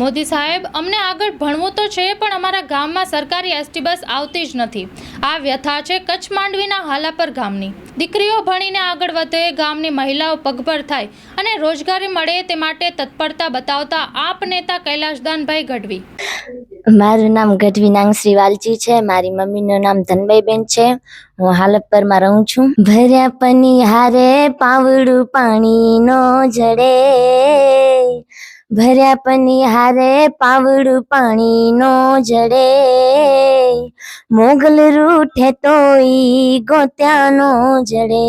મોદી સાહેબ, અમને આગળ ભણવું તો છે, પણ અમારા ગામમાં સરકારી એસટી બસ આવતી જ નથી. આ વ્યથા છે કચ્છ માંડવીના હાલાપર ગામની. દીકરીઓ ભણીને આગળ વધે, ગામની મહિલાઓ પગભર થાય અને રોજગારી મળે તે માટે તત્પરતા બતાવતા આપ નેતા કૈલાશદાનભાઈ ગઢવી. મારું નામ ગઢવી નાંગશ્રી વાલજી છે, મારી મમ્મીનું નામ ધનભાઈબેન છે, હું હાલપરમાં રહું છું. ભર્યા પની હારે પાવડું પાણીનો જડે ભર્યા પની હારે પાવડું પાણી નો જડે. મોગલ રૂઠે તો ઈ ગોત્યાનો જડે.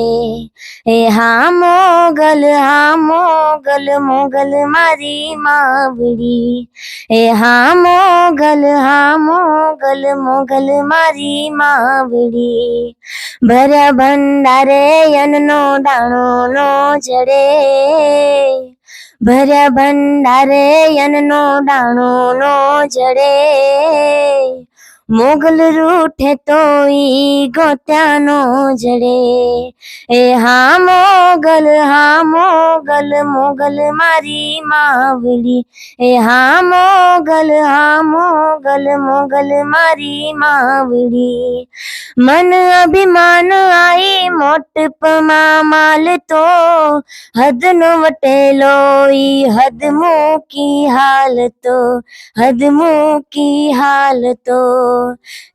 એ હા મોગલ હા મોગલ મોગલ મારી માવડી. એ હા મોગલ હા મોગલ મોગલ મારી માવડી. ભર્યા ભંડારે યનનો દાણો નો જડે. ભર્યા ભંડારે યનનો દાણો નો જડે. મોગલ રૂઠે તો ઈ ગોત્યાનો જડે. એ હા મોગલ હા મોગલ મોગલ મારી માવડી એ હા મોગલ હા મોગલ મોગલ મારી માવડી મન અભિમાન આઈ મોટપમાં માલ તો હદ નો વટેલો ઈ હદ મૂકી હાલ તો હદ મૂકી હાલ તો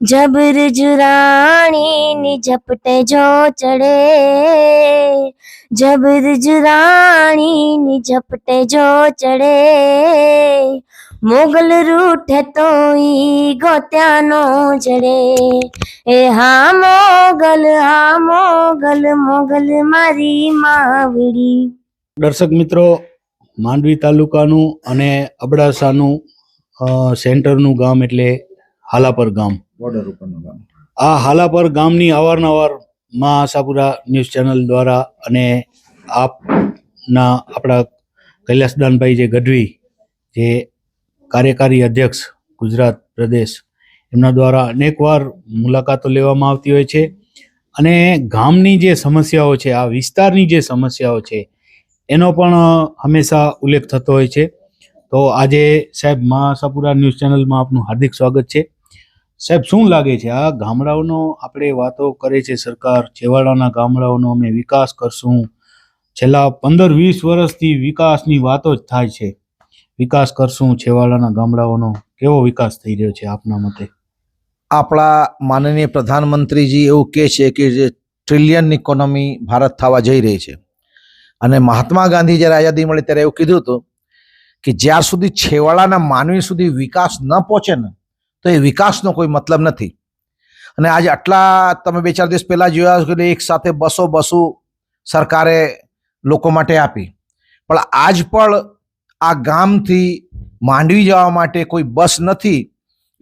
જબર જુરાણી ની ઝપટે જો ચડે જબર જુરાણી ની ઝપટે જો ચડે મોગલ રૂઠે તો ઈ ગોત્યાનો જડે એ હા મોગલ હા મોગલ મોગલ મારી માવડી દર્શક મિત્રો, માંડવી તાલુકાનું અને અબડાસાનું સેન્ટરનું ગામ એટલે હાલાપર ગામ. બોર્ડર ઉપરનું ગામ. આ હાલાપર ગામની અવારનવાર મા આશાપુરા ન્યૂઝ ચેનલ દ્વારા અને આપના આપણા કૈલાસદાનભાઈ જે ગઢવી જે કાર્યકારી અધ્યક્ષ ગુજરાત પ્રદેશ એમના દ્વારા અનેકવાર મુલાકાતો લેવામાં આવતી હોય છે. અને ગામની જે સમસ્યાઓ છે આ વિસ્તારની જે સમસ્યાઓ છે એનો પણ હંમેશા ઉલ્લેખ થતો હોય છે. તો આજે સાહેબ મા આશાપુરા ન્યૂઝ ચેનલમાં આપનું હાર્દિક સ્વાગત છે. સાહેબ, શું લાગે છે? આ ગામડાઓનો આપણે વાતો કરે છે સરકાર, છેવાડાના ગામડાઓનો અમે વિકાસ કરશું. છેલ્લા પંદર વીસ વર્ષથી વિકાસની વાતો જ થાય છે. વિકાસ કરશું છેવાડાના ગામડાઓનો. કેવો વિકાસ થઈ રહ્યો છે આપના મતે? આપણા માનનીય પ્રધાનમંત્રીજી એવું કહે છે કે જે ટ્રિલિયન ઇકોનોમી ભારત થવા જઈ રહી છે. અને મહાત્મા ગાંધી જ્યારે આઝાદી મળી ત્યારે એવું કીધું હતું કે જ્યાં સુધી છેવાડાના માનવી સુધી વિકાસ ન પહોંચે ને તો એ વિકાસનો કોઈ મતલબ નથી. અને આજે આટલા તમે બે ચાર દિવસ પહેલાં જોયા કે એક સાથે બસો બસો સરકારે લોકો માટે આપી. પણ આજ પણ આ ગામથી માંડવી જવા માટે કોઈ બસ નથી,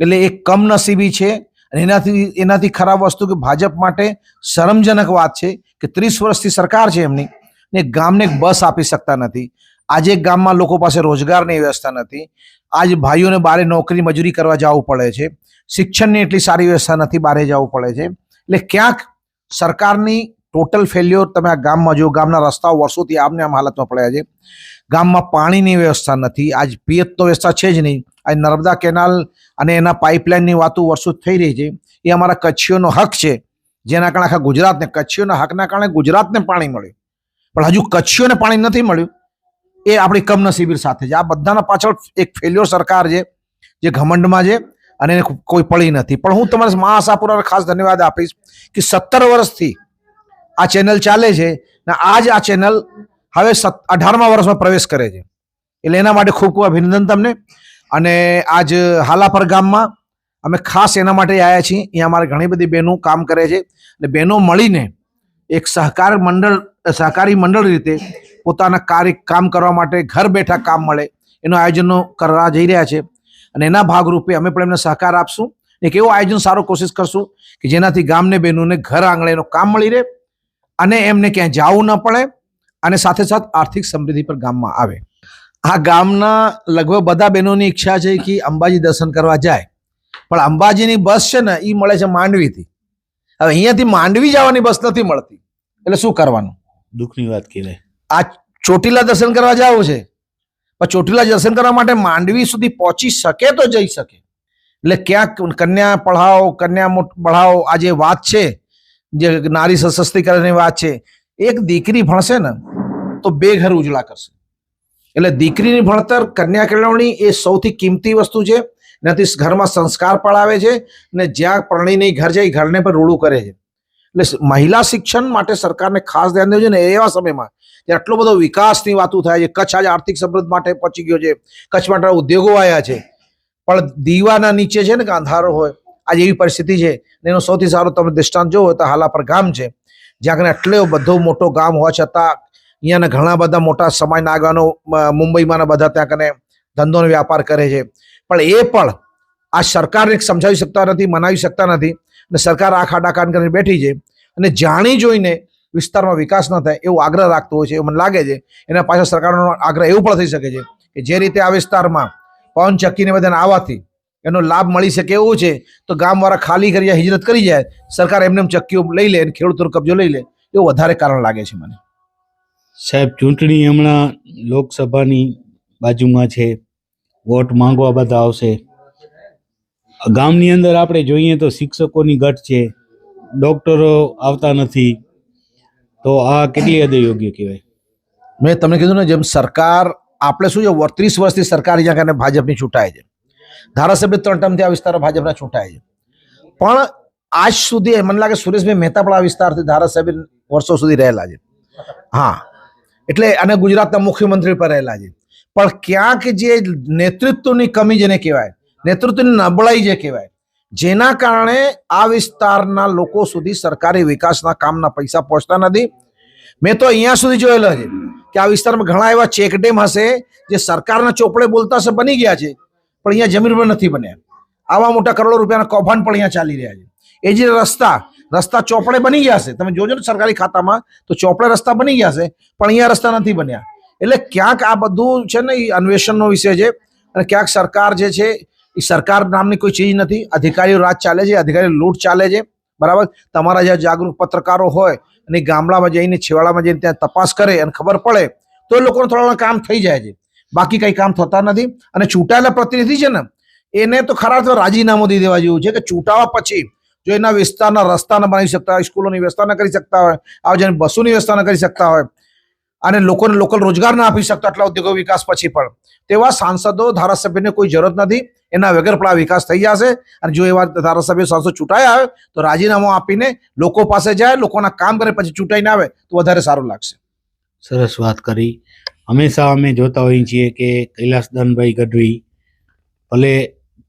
એટલે એક કમનસીબી છે અને એનાથી એનાથી ખરાબ વસ્તુ કે ભાજપ માટે શરમજનક વાત છે કે ત્રીસ વર્ષથી સરકાર છે એમની, ને ગામને એક બસ આપી શકતા નથી. આજે ગામમાં લોકો પાસે રોજગારની વ્યવસ્થા નથી. આજ ભાઈઓને બારે નોકરી મજૂરી કરવા જવું પડે છે. શિક્ષણની એટલી સારી વ્યવસ્થા નથી, બારે જવું પડે છે. એટલે ક્યાંક સરકારની ટોટલ ફેલ્યોર તમે આ ગામમાં જો ગામના રસ્તાઓ વર્ષોથી આમને આમ હાલતમાં પડ્યા છે. ગામમાં પાણીની વ્યવસ્થા નથી. આજ પિયત તો વ્યવસ્થા છે જ નહીં. આજ નર્મદા કેનાલ અને એના પાઇપલાઇનની વાતો વર્ષો થઈ રહી છે. એ અમારા કચ્છીઓનો હક છે. જેના કારણે આખા ગુજરાતને, કચ્છીઓના હકના કારણે ગુજરાતને પાણી મળ્યું. પણ હજુ કચ્છીઓને પાણી નથી મળ્યું. એ આપણી કમનસીબી સાથે છે. આ બધાના પાછળ એક ફેલ્યોર સરકાર છે, જે ઘમંડમાં છે અને એને કોઈ પડી નથી. પણ હું તમારે મા આશાપુરાને ખાસ ધન્યવાદ આપીશ કે સત્તર વર્ષથી આ ચેનલ ચાલે છે ને આજ આ ચેનલ હવે સત- અઢારમા વર્ષમાં પ્રવેશ કરે છે. એટલે એના માટે ખૂબ ખૂબ અભિનંદન તમને. અને આજ હાલાપર ગામમાં અમે ખાસ એના માટે આવ્યા છીએ. અહીંયા અમારે ઘણી બધી બહેનો કામ કરે છે. અને બહેનો મળીને એક સહકાર મંડળ, સહકારી મંડળ રીતે પોતાના કાર્ય કામ કરવા માટે ઘર બેઠા કામ મળે. એનું આયોજનો કરવા જઈ રહ્યા છે. અને એના ભાગરૂપે અમે પણ એમને સહકાર આપશું. એક એવું આયોજન સારું કોશિશ કરશું કે જેનાથી ગામને બહેનોને ઘર આંગણેનું કામ મળી રહે અને એમને ક્યાંય જવું ન પડે અને સાથે સાથે આર્થિક સમૃદ્ધિ પર ગામમાં આવે. આ ગામના લગભગ બધા બહેનોની ઈચ્છા છે કે અંબાજી દર્શન કરવા જાય. પણ અંબાજીની બસ છે ને એ મળે છે માંડવીથી. હવે અહીંયાથી માંડવી જવાની બસ નથી મળતી. એટલે શું કરવાનું? દુઃખની વાત કહેવાય આ ચોટીલા દર્શન કરવા જવું છે. પણ ચોટીલા દર્શન કરવા માટે માંડવી સુધી પહોંચી શકે તો જઈ શકે. એટલે ક્યાંક કન્યા પઢાઓ, કન્યા મોટ- પઢાઓ, આ જે વાત છે, જે નારી સશક્તિકરણની વાત છે, એક દીકરી ભણશે ને, તો બે ઘર ઉજળા કરશે. એટલે દીકરીની ભણતર, કન્યા કેળવણી એ સૌથી કિંમતી વસ્તુ છે. એનાથી ઘરમાં સંસ્કાર પડાવે છે ને જ્યાં પરણીને ઘર જઈ ઘરને પણ રૂડું કરે છે. એટલે મહિલા શિક્ષણ માટે સરકારને ખાસ ધ્યાન દેવું છે ને એવા સમયમાં જે આટલો બધો વિકાસની વાતો થાય છે. કચ્છ આજે આર્થિક સમૃદ્ધ માટે પહોંચી ગયો છે. કચ્છ માટે ઉદ્યોગો આવ્યા છે. પણ દીવાના નીચે છે ને કે અંધારો હોય, આજે એવી પરિસ્થિતિ છે એનો સૌથી સારો તમે દ્રષ્ટાંત જોવો તો હાલા પર ગામ છે. જ્યાં કને આટલો બધો મોટો ગામ હોવા છતાં અહીંયાના ઘણા બધા મોટા સમાજના આગેવાનો મુંબઈમાંના બધા ત્યાં કને ધંધોનો વ્યાપાર કરે છે. પણ એ પણ આ સરકારને સમજાવી શકતા નથી, મનાવી શકતા નથી અને સરકાર આ ખાડા કાન કરીને બેઠી છે. અને જાણી જોઈને વિસ્તારમાં વિકાસ ન થાય એવો આગ્રહ રાખતો હોય છે, એવું મને લાગે છે. એના પાછળ સરકારનો આગ્રહ એવું પણ થઈ શકે છે કે જે રીતે આ વિસ્તારમાં પવન ચક્કીને બધાને આવવાથી એનો લાભ મળી શકે એવું છે, તો ગામવાળા ખાલી કરી જાય હિજરત કરી જાય, સરકાર એમને એમ ચક્કીઓ લઈ લે અને ખેડૂતોનો કબજો લઈ લે, એવું વધારે કારણ લાગે છે મને. સાહેબ, ચૂંટણી હમણાં લોકસભાની બાજુમાં છે, વોટ માંગવા બધા આવશે. ગામની અંદર આપણે જોઈએ તો શિક્ષકોની ઘટ છે, ડોક્ટરો આવતા નથી તો આ કેટલી હદે યોગ્ય કહેવાય? મેં તમને કીધું ને, જેમ સરકાર, આપણે શું છે, ત્રીસ વર્ષથી સરકાર અહીંયા કારણે ભાજપની ચૂંટાય છે. ધારાસભ્ય ત્રણ ટર્મથી આ વિસ્તાર ભાજપના ચૂંટાય છે. પણ આજ સુધી મને લાગે સુરેશભાઈ મહેતા પણ આ વિસ્તારથી ધારાસભ્ય વર્ષો સુધી રહેલા છે. હા. એટલે અને ગુજરાતના મુખ્યમંત્રી પર રહેલા છે. પણ ક્યાંક જે નેતૃત્વની કમી જેને કહેવાય, નેતૃત્વની નબળાઈ જે કહેવાય જેના કારણે આ વિસ્તારના લોકો સુધી સરકારી વિકાસના કામના પૈસા પહોંચતા નથી. મેં તો અહીંયા સુધી જોયેલો છે કે આ વિસ્તારમાં ઘણા એવા ચેકડેમ હશે જે સરકારના ચોપડે બોલતા હશે, બની ગયા છે, પણ અહીંયા જમીન પર નથી બન્યા. આવા મોટા કરોડો રૂપિયાના કૌભાંડ પણ અહીંયા ચાલી રહ્યા છે. એ જે રસ્તા રસ્તા ચોપડે બની ગયા છે. તમે જોજો ને સરકારી ખાતામાં, તો ચોપડે રસ્તા બની ગયા છે, પણ અહીંયા રસ્તા નથી બન્યા. એટલે ક્યાંક આ બધું છે ને, એ અન્વેષણનો વિષય છે અને ક્યાંક સરકાર જે છે એ સરકાર નામની કોઈ ચીજ નથી. અધિકારીઓ રાજ ચાલે છે, અધિકારીઓ લૂંટ ચાલે છે. બરાબર? તમારા જે જાગૃત પત્રકારો હોય અને ગામડામાં જઈને, છેવાડામાં જઈને ત્યાં તપાસ કરે અને ખબર પડે, તો એ લોકોને થોડા કામ થઈ જાય છે. બાકી કંઈ કામ થતા નથી. અને ચૂંટાયેલા પ્રતિનિધિ છે ને, એને તો ખરા તો રાજીનામું દઈ દેવા જેવું છે કે ચૂંટાવા પછી જો એના વિસ્તારના રસ્તા ન બનાવી શકતા હોય, સ્કૂલોની વ્યવસ્થા ન કરી શકતા હોય, આવા જેને બસોની વ્યવસ્થા ન કરી શકતા હોય અને લોકોને લોકલ રોજગાર ના આપી શકતા આટલા ઉદ્યોગો વિકાસ પછી પણ. તેવા સાંસદો, ધારાસભ્યને કોઈ જરૂરત નથી. એના વગર પણ આ વિકાસ થઈ જશે. અને જો એવા ધારાસભ્ય, સાંસદ ચૂંટાયા આવે, તો રાજીનામું આપીને લોકો પાસે જાય, લોકોના કામ કરે, પછી ચૂંટાઈને આવે, તો વધારે સારું લાગશે. સરસ વાત કરી. હંમેશા અમે જોતા હોઈએ છીએ કે કૈલાસદાનભાઈ ગઢવી, ભલે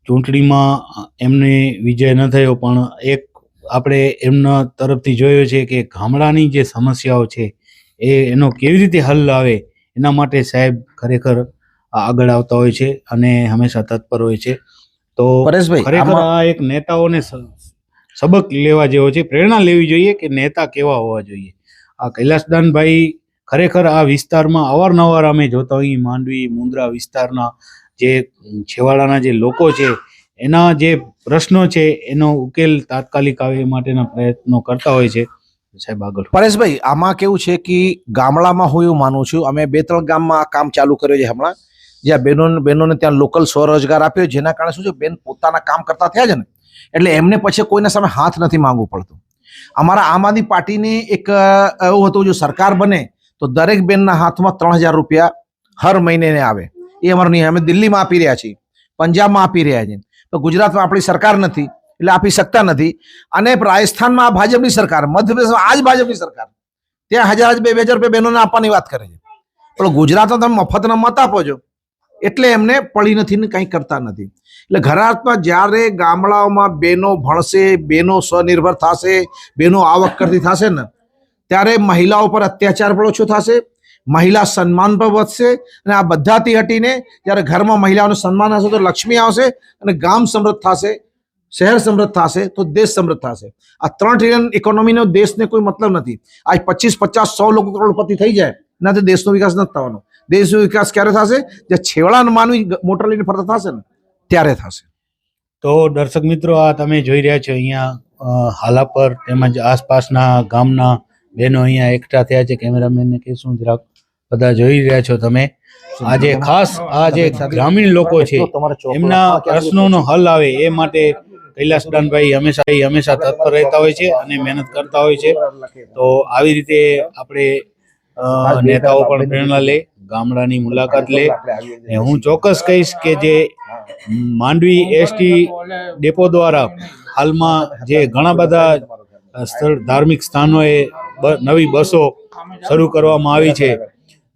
ચૂંટણીમાં એમને વિજય ન થયો, પણ એક આપણે એમના તરફથી જોયો છે કે ગામડાની જે સમસ્યાઓ છે એ એનો કેવી રીતે હલ આવે એના માટે સાહેબ ખરેખર આગળ આવતા હોય છે અને હંમેશા તત્પર હોય છે. તો પરેશભાઈ ખરેખર આ એક નેતાઓને સબક લેવા જેવો છે પ્રેરણા લેવી જોઈએ કે નેતા કેવા હોવા જોઈએ? આ કૈલાસદાનભાઈ ખરેખર આ વિસ્તારમાં અવારનવાર અમે જોતા હોઈએ માંડવી મુંદ્રા વિસ્તારના જે છેવાડાના જે લોકો છે એના જે પ્રશ્નો છે એનો ઉકેલ તાત્કાલિક આવે એ માટેના પ્રયત્નો કરતા હોય છે. સાહેબ, આગળ. પરેશભાઈ, આમાં કેવું છે કે ગામડામાં હું એવું માનું છું, અમે બે ત્રણ ગામમાં આ કામ ચાલુ કર્યું છે હમણાં. જ્યાં બહેનો બહેનોને ત્યાં લોકલ સ્વરોજગાર આપ્યો, જેના કારણે શું છે, બેન પોતાના કામ કરતા થયા છે ને, એટલે એમને પછી કોઈના સામે હાથ નથી માંગવું પડતું. અમારા આમ આદમી પાર્ટીની એક એવું હતું, જો સરકાર બને, તો દરેક બેનના હાથમાં ત્રણ હજાર રૂપિયા હર મહિને આવે. એ અમારો નિયમ. અમે દિલ્હીમાં આપી રહ્યા છીએ, પંજાબમાં આપી રહ્યા છીએ. તો ગુજરાતમાં આપણી સરકાર નથી. એટલે આપી શકતા નથી. અને રાજસ્થાનમાં આ ભાજપની સરકાર, મધ્યપ્રદેશમાં આ જ ભાજપની સરકાર. ત્યાં હજાર બે બે હજાર રૂપિયા બહેનોને આપવાની વાત કરે છે. પણ ગુજરાતમાં તમે મફતના મત આપો છો. એટલે એમને પડી નથી ને કંઈ કરતા નથી. એટલે ઘરાતમાં જ્યારે ગામડાઓમાં બહેનો ભણશે, બહેનો સ્વનિર્ભર થશે, બહેનો આવક કરતી થશે ને, ત્યારે મહિલાઓ પર અત્યાચાર પણ ઓછો થશે, મહિલા સન્માન પણ વધશે અને આ બધાથી હટીને જ્યારે ઘરમાં મહિલાઓનું સન્માન હશે તો લક્ષ્મી આવશે અને ગામ સમૃદ્ધ થશે. શહેર સમૃદ્ધ થશે તો દેશ સમૃદ્ધ થશે. આ ત્રણ ટ્રિલિયન ઇકોનોમીનો દેશને કોઈ મતલબ નથી. આજ પચીસ પચાસ સો લોકો કરોડપતિ થઈ જાય. ના તો દેશનો વિકાસ નથી થવાનો. દેશનો વિકાસ ક્યારે થશે? જે છેવાડાનો માનવી મોટર લઈને ફરતા થશે ને ત્યારે થશે. તો દર્શક મિત્રો આ તમે જોઈ રહ્યા છો અહીંયા હાલા હાલાપર તેમજ આસપાસના ગામના બહેનો અહીંયા એકઠા થયા છે. કેમેરામેનને કહેશું જરાક બધા જોઈ રહ્યા છો તમે. આજે ખાસ આ જે ગ્રામીણ લોકો છે એમના પ્રશ્નોનો હલ આવે એ માટે કૈલાસદાનભાઈ હંમેશા એ હંમેશા તત્પર રહેતા હોય છે અને મહેનત કરતા હોય છે. તો આવી રીતે આપણે નેતાઓ પણ પ્રેરણા લે, ગામડાની મુલાકાત લે. હું ચોક્કસ કહીશ કે જે માંડવી એસટી ડેપો દ્વારા હાલમાં જે ઘણા બધા સ્થળ, ધાર્મિક સ્થાનોએ નવી બસો શરૂ કરવામાં આવી છે.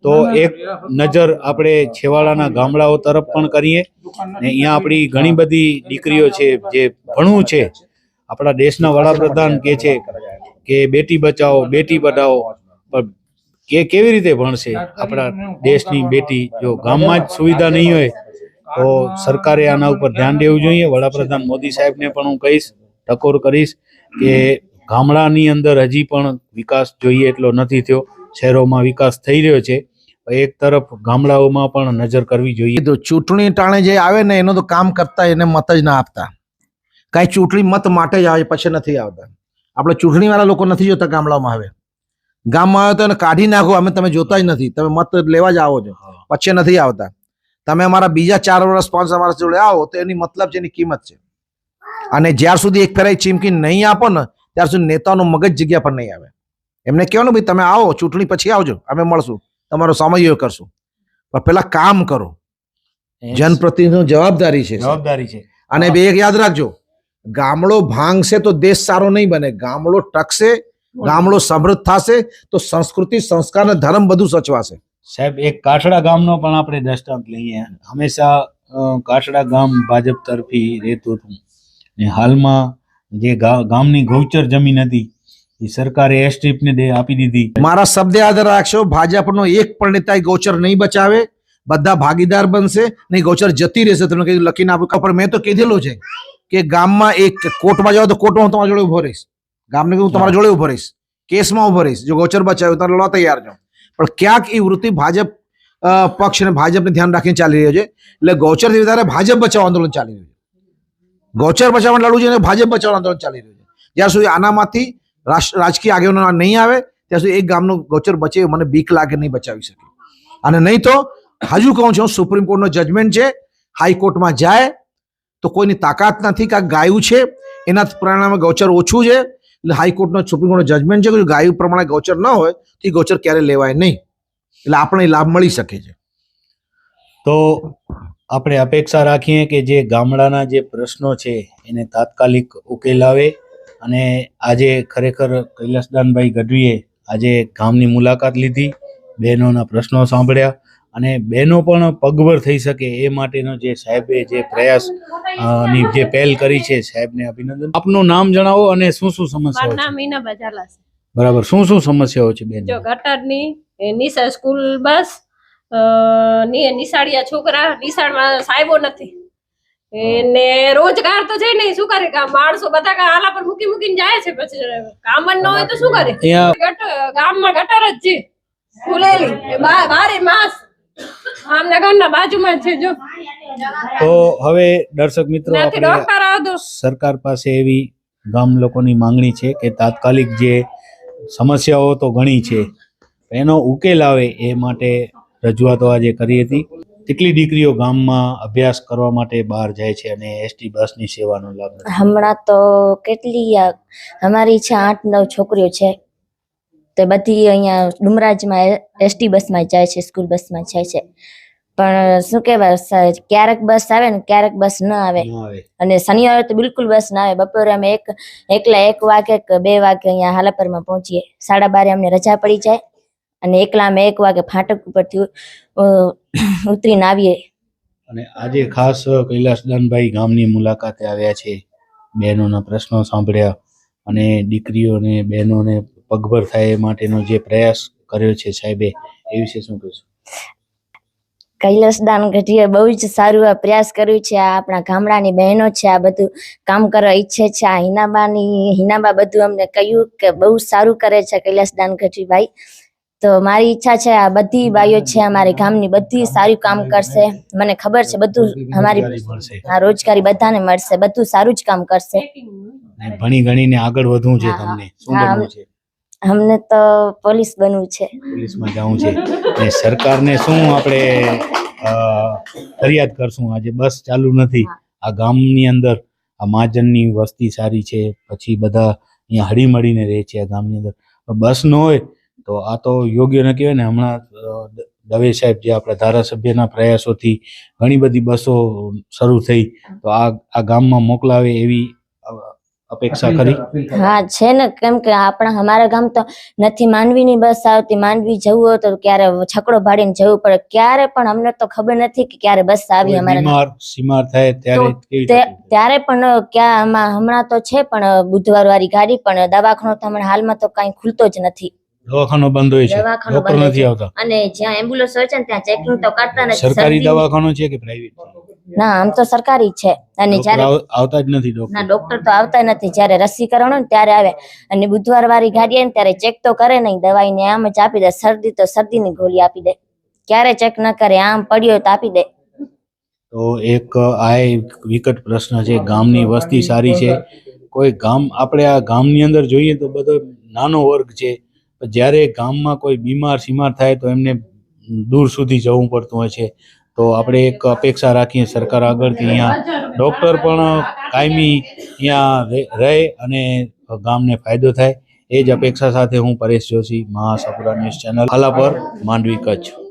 તો એક નજર આપણે છેવાડાના ગામડાઓ તરફ પણ કરીએ ને અહીંયા આપણી ઘણી બધી દીકરીઓ છે, જે ભણવું છે. આપણા દેશના વડાપ્રધાન કે છે કે બેટી બચાવો, બેટી પઢાઓ, પણ કે કેવી રીતે ભણશે આપણા દેશની બેટી? જો ગામમાં જ સુવિધા નહીં હોય તો સરકારે આના ઉપર ધ્યાન દેવું જોઈએ. વડાપ્રધાન મોદી સાહેબને પણ હું કહીશ, ટકોર કરીશ કે ગામડાની અંદર હજી પણ વિકાસ જોઈએ એટલો નથી થયો. શહેરોમાં વિકાસ થઈ રહ્યો છે. એક તરફ ગામડાઓમાં પણ નજર કરવી જોઈએ. તો ચૂંટણી ટાણે જે આવે ને એનો તો કામ કરતા એને મત જ ના આપતા. કાંઈ ચૂંટણી મત માટે જ આવે પછી નથી આવતા. આપણે ચૂંટણી વાળા લોકો નથી જોતા ગામડામાં આવે. ગામમાં આવે તો એને કાઢી નાખો અમે તમે જોતા જ નથી. તમે મત લેવા જ આવો છો. પછી નથી આવતા. તમે અમારા બીજા ચાર વર્ષ પાંચ અમારા જોડે આવો તો એની મતલબ છે એની કિંમત છે. અને જ્યાર સુધી એક ફેરાઈ ચીમકી નહીં આપો ને ત્યાર સુધી નેતાનો મગજ જગ્યા પર નહીં આવે. એમને કહેવાનું ભાઈ તમે આવો ચૂંટણી પછી આવજો. અમે મળશું. તમારો સમય કરશું. પણ પેલા કામ કરો. જનપ્રતિનિધિ જવાબદારી છે જવાબદારી છે. અને બે એક યાદ રાખજો ગામડો ભાંગશે તો દેશ સારો નહીં બને. ગામડો ટકશે ગામડો સમૃદ્ધ થશે તો સંસ્કૃતિ સંસ્કાર અને ધર્મ બધું સચવાશે. સાહેબ એક કાઠડા ગામનો પણ આપણે દ્રષ્ટાંત લઈએ. હંમેશા કાઠડા ગામ ભાજપ તરફી રહેતું હતું. ને હાલમાં જે ગામની ગૌચર જમીન હતી એ સરકારે એર સ્ટ્રીપને દે આપી દીધી. મારા શબ્દ યાદ રાખશો ભાજપનો એક પણ નેતા ગૌચર નહીં બચાવે બધા ભાગીદાર બનશે નહીં ગૌચર જતી રહેશે. તમને કીધું લખીને આપ્યું પણ મેં તો કીધેલું છે કે ગામમાં એક કોર્ટમાં જાઓ તો કોર્ટમાં હું તમારા જોડે ઊભો રહીશ. ગામને હું તમારા જોડે ઊભો રહીશ. કેસમાં ઊભો રહીશ. જો ગૌચર બચાવ્યું તો લડવા તૈયાર છો. પણ ક્યાંક એ વૃત્તિ ભાજપ પક્ષ અને ભાજપને ધ્યાન રાખીને ચાલી રહ્યો છે. એટલે ગૌચરથી વધારે ભાજપ બચાવ આંદોલન ચાલી રહ્યું છે. ગૌચર બચાવવાનું લડવું છે અને ભાજપ બચાવ આંદોલન ચાલી રહ્યું છે. જ્યાં સુધી આનામાંથી રાજકીય આગેવાનો નહીં આવે, ત્યાં સુધી એક ગામનું ગૌચર બચે મને બીક લાગે નહીં બચાવી શકે. અને નહીં તો, હજુ કહું છું સુપ્રીમ કોર્ટનો જજમેન્ટ છે હાઈકોર્ટમાં જાય, તો કોઈની તાકાત નથી કે ગાયું છે, એના પરિણામે ગૌચર ઓછું છે, એટલે હાઈકોર્ટનો સુપ્રીમ કોર્ટનો જજમેન્ટ છે કે ગાયું પ્રમાણે ગૌચર ન હોય, તો એ ગૌચર ક્યારે લેવાય નહીં. એટલે આપણે લાભ મળી શકે છે. તો આપણે અપેક્ષા રાખીએ કે જે ગામડાના જે પ્રશ્નો છે, એને તાત્કાલિક ઉકેલ આવે. અને આજે ખરેખર કૈલાસદાનભાઈ ગઢવીએ આજે ગામની મુલાકાત લીધી બહેનોના પ્રશ્નો સાંભળ્યા અને બહેનો પણ પગભર થઈ શકે એ માટેનો જે સાહેબે જે પ્રયાસની જે પહેલ કરી છે સાહેબને અભિનંદન. આપનું નામ જણાવો અને શું શું સમસ્યાઓ નામ મીના બજાલા છે. બરાબર શું શું સમસ્યાઓ છે બેન જો ગટરની એ નિશા સ્કૂલ બસની નિશાળિયા છોકરા નિશાળમાં સાહેબો નથી. એને રોજગાર તો છે નહીં શું કરે? માણસો બધા આલા પર મૂકી મૂકીને જાય છે પછી કામ ન હોય તો શું કરે? ગામમાં ગટર જ છે ફૂલેલી બારે માસ. આમના ઘરના બાજુમાં છે જો. તો હવે દર્શક મિત્રો આપણે સરકાર પાસે એવી ગામ લોકોની માંગણી છે કે તાત્કાલિક જે સમસ્યાઓ તો ઘણી છે એનો ઉકેલ આવે એ માટે રજૂઆતો આજે કરી હતી. કેટલી દીકરીઓ ગામમાં અભ્યાસ કરવા માટે બહાર જાય છે અને એસટી બસની સેવાનો લાભ હમણાં તો કેટલી અમારી છે આઠ નવ છોકરીઓ છે. તે બધી અહીંયા ડુમરાજમાં એસટી બસમાં જાય છે સ્કૂલ બસમાં જાય છે. પણ શું કહેવાય ક્યારેક બસ આવે ને ક્યારેક બસ ન આવે. ન આવે. અને શનિવારે તો બિલકુલ બસ ના આવે. બપોરે અમે એક એકલા એક વાગે કે બે વાગે અહીંયા હાલાપરમાં પહોંચીએ. સાડા બારે અમને રજા પડી જાય. અને એકલા અમે એક વાગે ફાટક ઉપરથી ઉતરીને આવીએ. અને આજે ખાસ કૈલાસદાનભાઈ ગામની મુલાકાતે આવ્યા છે. બહેનોના પ્રશ્નો સાંભળ્યા અને દીકરીઓને બહેનોને પગભર થાય એ માટેનો જે પ્રયાસ કર્યો છે સાહેબે એ વિશે શું કહેશો? કૈલાસદાન ગઢીએ બહુ જ સારું આ પ્રયાસ કર્યું છે. આ આપણા ગામડાની બહેનો છે આ બધું કામ કરવા ઈચ્છે છે. આ હિનાબાની હિનાબા બધું અમને કહ્યું કે બહુ સારું કરે છે કૈલાસદાન ગઢવીભાઈ તો મારી ઈચ્છા છે આ બધી બાઈઓ છે અમારી ગામની બધી સારું કામ કરશે. મને ખબર છે બધું અમારી રોજગારી આ રોજગારી બધાને મળશે બધું સારું જ કામ કરશે. ભણી ગણીને આગળ વધવું છે. તમને. શું બનવું છે? અમને તો પોલીસ બનવું છે. પોલીસમાં જવું છે. ને સરકારને શું આપણે ફરિયાદ કરશું? આજે બસ ચાલુ નથી. આ ગામની અંદર આ મહાજનની વસ્તી સારી છે. પછી બધા અહીંયા હળી મળીને રહે છે આ ગામની અંદર. બસ ન હોય તો આ તો યોગ્ય ન કહેવાય ને હમણાં દવે સાહેબ જે આપણા ધારાસભ્યના પ્રયાસોથી ઘણી બધી બસો શરૂ થઈ તો આ આ ગામમાં મોકલાવે એવી અપેક્ષા કરી હા છે ને કેમ કે આપણા અમારા ગામ તો નથી માંડવીની બસ આવતી માંડવી જવું હોય તો ક્યારે છકડો ભાડીને જવું પડે. ક્યારે પણ અમને તો ખબર નથી કે ક્યારે બસ આવી અમારા સીમાર થાય ત્યારે પણ ક્યાં હમણાં તો છે પણ બુધવાર વાળી ગાડી પણ દવાખાનો તો હમણાં હાલમાં તો કઈ ખુલતો જ નથી. દવાખાનો બંધ હોય છે. ડોક્ટર નથી આવતા. અને જ્યાં એમ્બ્યુલન્સ હોય છે ને ત્યાં ચેકિંગ તો કરતા નથી. સરકારી દવાખાનો છે કે પ્રાઇવેટ ના આમ તો સરકારી છે. અને જ્યારે આવતા જ નથી ડોક્ટર ના ડોક્ટર તો આવતા નથી. જ્યારે રસીકરણ હોય ને ત્યારે આવે. અને બુધવાર વાળી ગાડી આવે ને ત્યારે ચેક તો કરે નહીં. દવાઈ ને આમ જ આપી દે. શરદી તો શરદીની ગોળી આપી દે. ક્યારે ચેક ન કરે આમ પડ્યો તો આપી દે. તો એક આ વિકટ પ્રશ્ન છે. ગામની વસ્તી સારી છે. કોઈ ગામ આપણે આ ગામની અંદર જોઈએ તો બધો નાનો વર્ગ છે. જ્યારે ગામમાં કોઈ બીમાર સીમાર થાય તો એમને દૂર સુધી જવું પડતું હોય છે. તો આપણે એક અપેક્ષા રાખીએ સરકાર આગળથી અહીંયા ડૉક્ટર પણ કાયમી અહીંયા રહે- અને ગામને ફાયદો થાય. એ જ અપેક્ષા સાથે હું પરેશ જોશી, મહાસપુરા ન્યૂઝ ચેનલ આલા પર માંડવી કચ્છ.